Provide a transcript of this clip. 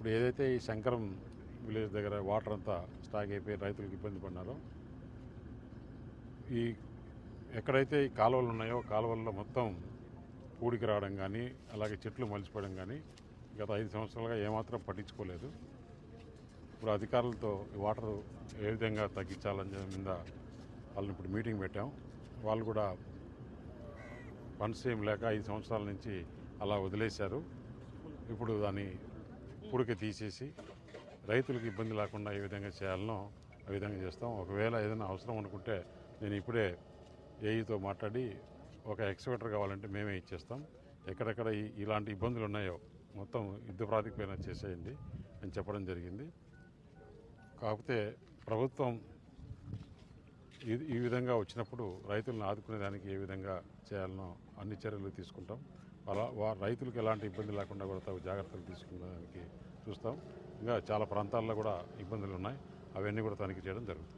ఇప్పుడు ఏదైతే ఈ శంకరం విలేజ్ దగ్గర వాటర్ అంతా స్టాక్ అయిపోయి రైతులకు ఇబ్బంది పడినారో ఈ ఎక్కడైతే ఈ కాలువలు ఉన్నాయో కాలువల్లో మొత్తం పూడికి రావడం కానీ అలాగే చెట్లు మలిచిపోవడం కానీ గత ఐదు సంవత్సరాలుగా ఏమాత్రం పట్టించుకోలేదు. ఇప్పుడు అధికారులతో వాటర్ ఏ విధంగా తగ్గించాలని మీద వాళ్ళని ఇప్పుడు మీటింగ్ పెట్టాం. వాళ్ళు కూడా ఫండ్స్ ఏం లేక ఐదు సంవత్సరాల నుంచి అలా వదిలేశారు. ఇప్పుడు దాన్ని ఇప్పటికే తీసేసి రైతులకు ఇబ్బంది లేకుండా ఏ విధంగా చేయాలనో ఆ విధంగా చేస్తాం. ఒకవేళ ఏదైనా అవసరం అనుకుంటే నేను ఇప్పుడే ఏఈతో మాట్లాడి ఒక ఎక్స్పెక్టర్ కావాలంటే మేమే ఇచ్చేస్తాం. ఎక్కడెక్కడ ఇలాంటి ఇబ్బందులు ఉన్నాయో మొత్తం యుద్ధ ప్రాతిపైన చేసేయండి అని చెప్పడం జరిగింది. కాకపోతే ప్రభుత్వం ఈ ఈ విధంగా వచ్చినప్పుడు రైతులను ఆదుకునేదానికి ఏ విధంగా చేయాలనో అన్ని చర్యలు తీసుకుంటాం. రైతులకు ఎలాంటి ఇబ్బంది లేకుండా కూడా తగు జాగ్రత్తలు తీసుకునేదానికి చూస్తాం. ఇంకా చాలా ప్రాంతాల్లో కూడా ఇబ్బందులు ఉన్నాయి అవన్నీ కూడా తనిఖీ చేయడం జరుగుతుంది.